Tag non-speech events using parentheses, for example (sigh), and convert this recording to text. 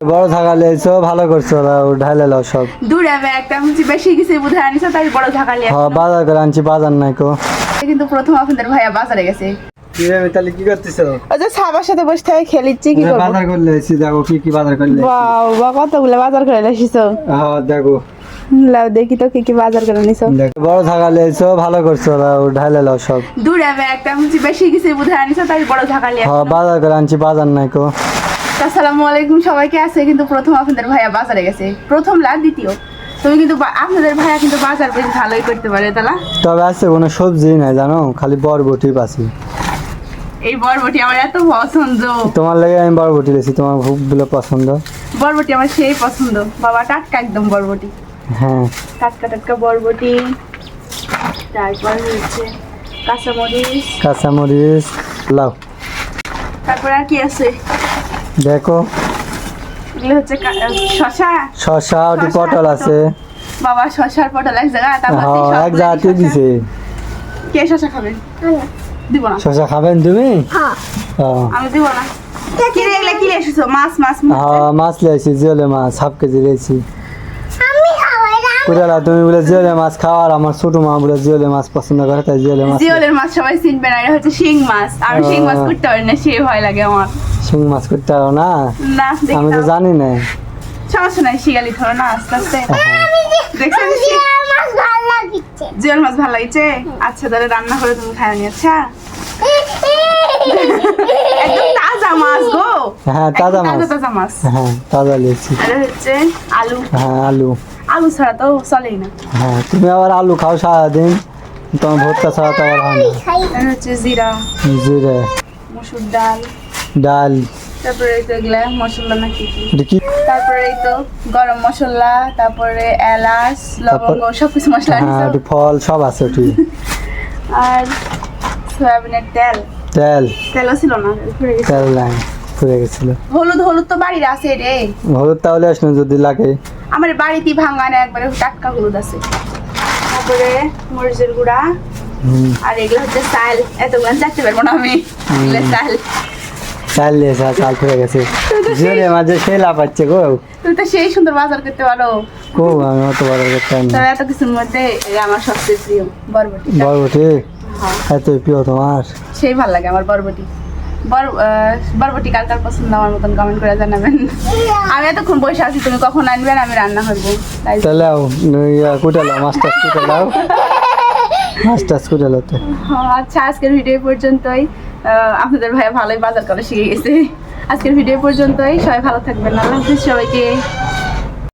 বড় ভালো করছ লাও সব। দূরে আমি একটা হচ্ছে বেশি কিছু বুঝে আনিস তাই বড় হ্যাঁ বাজার করে আনছি বাজার নাই কো। কিন্তু প্রথম আপনাদের ভাইয়া বাজারে গেছে। কি রে মিতালি কি করতেছো? ওই যে সাবার সাথে বসে থেকে খেলিচ্ছি কি করব? বাজার করলে এসেছি দেখো কি কি বাজার করলে বাবা কতগুলো বাজার করে এসেছ? হ্যাঁ দেখো। লাও দেখি তো কি কি বাজার করে নিছো। বড় থাকা লেছো ভালো করছ দাও ঢালে লাও সব। দূরে আমি একটা হচ্ছে বেশি কিছু বুঝে আনিস তাই বড় ঝাঁকালি হ্যাঁ বাজার করে আনছি বাজার নাই কো। আসসালামু আলাইকুম সবাইকে আছে কিন্তু প্রথম আপনাদের ভাইয়া বাজারে গেছে। প্রথম লাগ দ্বিতীয়? তুমি কিন্তু আপনাদের ভাইয়া কিন্তু বাজার বেশ ভালোই করতে পারে তালা তবে আছে কোনো সবজি নাই জানো? খালি বরবটি পাচ্ছি এই বরবটি আমার এত পছন্দ। তোমার লাগে আমি বরবটি লেছি তোমার খুবগুলো পছন্দ। বরবটি আমার সেই পছন্দ। বাবা টাটকা একদম বরবটি। হ্যাঁ। টাটকা টাটকা বরবটি। তারপর হচ্ছে কাঁচামরিচ। কাঁচামরিচ লাও তারপর আর কি আছে? দেখো। এগুলো হচ্ছে কা- শশা। ওটি পটল আছে। বাবা শশার পটল এক জায়গা তারপর হ্যাঁ এক দিছে। কে শশা খাবেন দিব না। শসা খাবেন তুমি? হ্যাঁ। হ্যাঁ। আমি দিব না। কি রে এগুলা কি রে এসেছ? মাছ মাছ হ্যাঁ মাছ লেছি জিওলে মাছ হাফ কেজি কুড়ালা তুমি বলে মাছ খাও আর আমার ছোট মা বলে জিওলে মাছ পছন্দ করে তাই জিওলে মাছ জিওলের মাছ সবাই চিনবে না এটা হচ্ছে শিং মাছ। আমি শিং মাছ। করতে পারি না সে ভয় লাগে আমার। শিং মাছ করতে পারো না? আমি তো জানি না। সমস্যা নাই শিয়ালি ধরো না আস্তে আস্তে। দেখছেন জিওল মাছ ভালো লাগছে? আচ্ছা তাহলে রান্না করে তুমি খাই নি আচ্ছা? একদম তাজা মাছ গো। হ্যাঁ তাজা মাছ। তাজা মাছ। হ্যাঁ তাজা হচ্ছে আলু। হ্যাঁ আলু। আলু ছাড়া তো চলেই না। হ্যাঁ তুমি আবার আলু খাও সারাদিন। তোমার ভর্তা ছাড়া তো আবার হয় না। হচ্ছে জিরা। জিরে। মসুর ডাল। ডাল। তারপরে এই তো এগুলা মশলা না কি? কি? তারপরে এই তো গরম মশলা তারপরে এলাচ লবঙ্গ সব কিছু মশলা হ্যাঁ দিছো। ফল সব আছে ওটি (laughs) আর সয়াবিনের তেল। তেল। তেলও ছিল না। তেল নাই ফুরে গেছিল। হলুদ হলুদ তো বাড়ির আছে রে। হলুদ তাহলে আসলে যদি লাগে। আমার বাড়িতে ভাঙা না একবারে টাটকা হলুদ আছে। তারপরে মরিচের গুঁড়া। আর এগুলো হচ্ছে চাল। এতগুলো চাইতে পারব না আমি। এগুলো চাল। চাল দিয়েছে চাল ফুরে গেছে। জিরে মাঝে সে লাফাচ্ছে গো। তুমি তো সেই সুন্দর বাজার করতে পারো। খুব আমি অত বড় করতাম না। তবে এত কিছুর মধ্যে আমার সবচেয়ে প্রিয় বরবটি। বরবটি? হ্যাঁ। এত প্রিয় তোমার? সেই ভালো লাগে আমার বরবটি। বর বরবটি কার কার পছন্দ আমার মতন কমেন্ট করে জানাবেন। আমি এতক্ষণ বসে আছি তুমি কখন আনবেন আমি রান্না করব। তাহলে কুটালো মাছ টাছ কুটালাও মাছ টাছ কুটালো তো। আচ্ছা আজকের ভিডিও পর্যন্তই। আপনাদের ভাইয়া ভালোই বাজার করা শিখে গেছে। আজকের ভিডিও পর্যন্তই। সবাই ভালো থাকবেন। আল্লাহ হাফিজ সবাইকে।